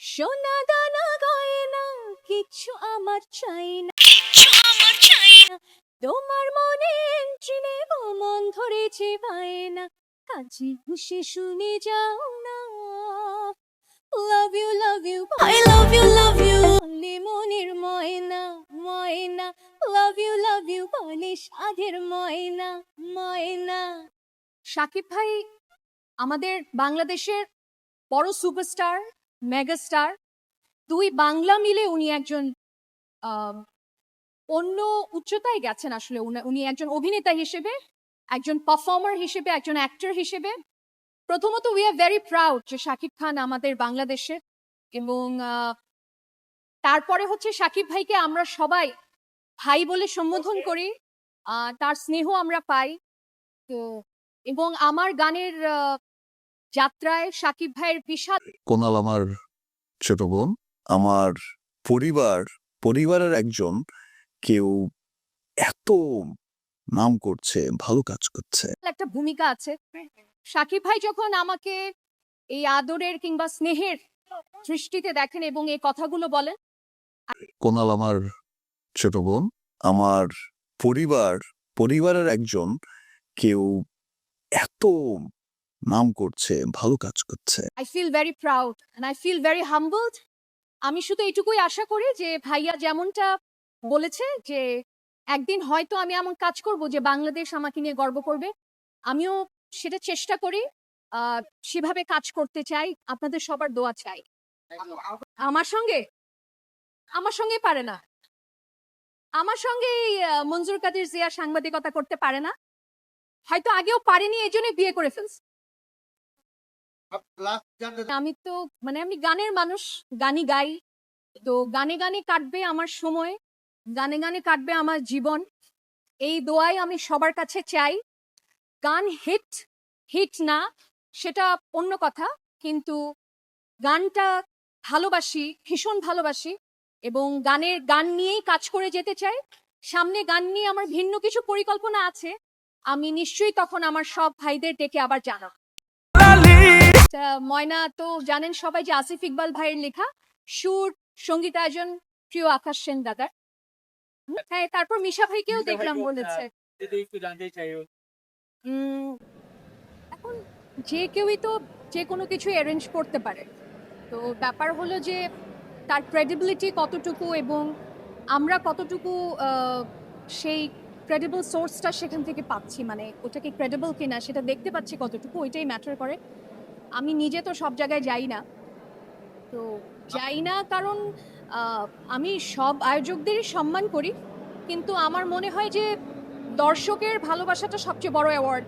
সোনা দানা গয়না কিচ্ছু আমার চাই না। তোমার মনে এন্ট্রি নেব মন ধরেছে পায় না কাজে খুশি শুনে যাও না love you love you I love you love you মনের ময়না ময়না। লাভ ইউ লাভ ইউ বলে সাধের ময়না ময়না। সাকিব ভাই আমাদের বাংলাদেশের বড় সুপারস্টার মেগাস্টার। দুই বাংলা মিলে উনি একজন অন্য উচ্চতায় গেছেন আসলে। উনি- একজন অভিনেতা হিসেবে একজন পারফর্মার হিসেবে একজন অ্যাক্টর হিসেবে। প্রথমত উই আর ভেরি প্রাউড যে শাকিব খান আমাদের বাংলাদেশের এবং তারপরে হচ্ছে শাকিব ভাইকে আমরা সবাই ভাই বলে সম্বোধন করি তার স্নেহ আমরা পাই। তো এবং আমার গানের যাত্রায় সাকিব ভাইয়ের বিশাল কোনাল আমার ছোট বোন। আমার পরিবার পরিবারের একজন কেউ এত নাম করছে ভালো কাজ করছে। একটা ভূমিকা আছে। সাকিব ভাই যখন আমাকে এই আদরের কিংবা স্নেহের দৃষ্টিতে দেখেন এবং এই কথাগুলো বলেন কোনাল আমার ছোট বোন। আমার পরিবার পরিবারের একজন কেউ এত নাম করছে, ভালো কাজ করছে। I feel very proud and I feel very humbled আমি শুধু এটুকুই আশা করি যে ভাইয়া যেমনটা বলেছে যে একদিন হয়তো আমি এমন কাজ করব যে বাংলাদেশ আমাকে নিয়ে গর্ব করবে। আমিও সেটা চেষ্টা করি সেভাবে কাজ করতে চাই, আপনাদের সবার দোয়া চাই। আমার সঙ্গে আমার সঙ্গে পারে না। আমার সঙ্গে মঞ্জুর কাদের জিয়া সাংবাদিকতা করতে পারে না। হয়তো আগেও পারেনি এই জন্য বিয়ে করে ফেলছে। আমি তো মানে আমি গানের মানুষ, গানই গাই। তো গানে গানে কাটবে আমার সময়, গানে গানে কাটবে আমার জীবন। এই দোয়াই আমি সবার কাছে চাই। গান হিট হিট না, সেটা অন্য কথা, কিন্তু গানটা ভালোবাসি, ভীষণ ভালোবাসি, এবং গানের গান নিয়েই কাজ করে যেতে চাই। সামনে গান নিয়ে আমার ভিন্ন কিছু পরিকল্পনা আছে। আমি নিশ্চয়ই তখন আমার সব ভাইদের ডেকে আবার জানাব। ময়না তো জানেন সবাই যে আসিফ ইকবাল ভাইয়ের লেখা সুর সঙ্গীতায়োজন প্রিয় আকাশ সেন দাদার? হ্যাঁ তারপর মিশা ভাইকেও দেখলাম বলেছে। ও। উম, এখন যে কেউই তো যে কোনো কিছু অ্যারেঞ্জ করতে পারে। তো ব্যাপার হলো যে তার ক্রেডিবিলিটি কতটুকু এবং আমরা কতটুকু সেই ক্রেডিবল সোর্সটা সেখান থেকে পাচ্ছি মানে ওটা কি ক্রেডিবল কিনা সেটা দেখতে পাচ্ছি কতটুকু ওইটাই ম্যাটার করে। আমি নিজে তো সব জায়গায় যাই না। তো যাই না কারণ আমি সব আয়োজকদেরই সম্মান করি। কিন্তু আমার মনে হয় যে দর্শকের ভালোবাসাটা সবচেয়ে বড় অ্যাওয়ার্ড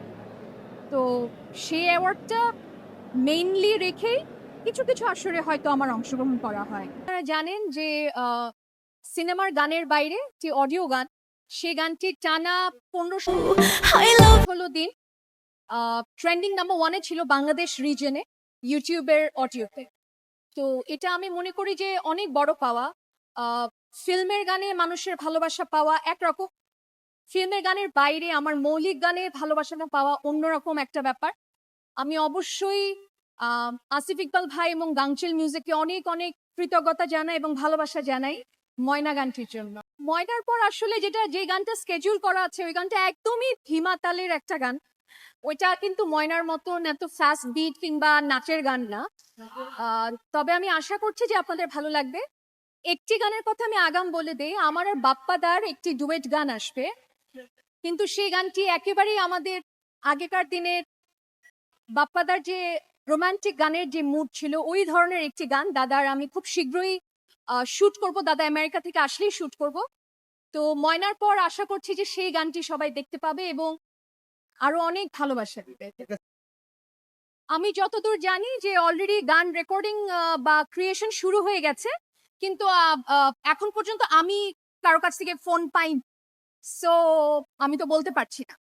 তো সেই অ্যাওয়ার্ডটা মেইনলি রেখেই কিছু কিছু আসরে হয়তো আমার অংশগ্রহণ করা হয়। আপনারা জানেন যে সিনেমার গানের বাইরে যে অডিও গান সে গানটি টানা পনেরোশো হলো দিন ট্রেন্ডিং নাম্বার ওয়ানে ছিল বাংলাদেশ রিজনে ইউটিউবের অডিওতে তো। এটা আমি মনে করি যে অনেক বড় পাওয়া। ফিল্মের গানে মানুষের ভালোবাসা পাওয়া একরকম। ফিল্মের গানের বাইরে আমার মৌলিক গানে ভালোবাসাটা পাওয়া অন্যরকম একটা ব্যাপার। আমি অবশ্যই আসিফ ইকবাল ভাই এবং গাংচিল মিউজিককে অনেক অনেক কৃতজ্ঞতা জানাই এবং ভালোবাসা জানাই ময়না গানটির জন্য। ময়নার পর আসলে যেটা, যে গানটা স্কেডিউল করা আছে, ওই গানটা একদমই ধীমা তালের একটা গান। ওইটা কিন্তু ময়নার মতন এত ফাস্ট বিট কিংবা নাচের গান না। তবে আমি আশা করছি যে আপনাদের ভালো লাগবে। একটি গানের কথা আমি আগাম বলে দেই, আমার আর বাপ্পাদার একটি ডুয়েট গান আসবে। কিন্তু সেই গানটি একেবারেই আমাদের আগেকার দিনের বাপ্পাদার যে রোমান্টিক গানের যে মুড ছিল, ওই ধরনের একটি গান। দাদার আমি খুব শীঘ্রই শুট করব। দাদা আমেরিকা থেকে আসলেই শুট করব। তো ময়নার পর আশা করছি যে সেই গানটি সবাই দেখতে পাবে এবং আরও অনেক ভালোবাসা দিবে। আমি যতদূর জানি যে অলরেডি গান রেকর্ডিং বা ক্রিয়েশন শুরু হয়ে গেছে। কিন্তু এখন পর্যন্ত আমি কারও কাছ থেকে ফোন পাইনি। সো আমি তো বলতে পারছি না।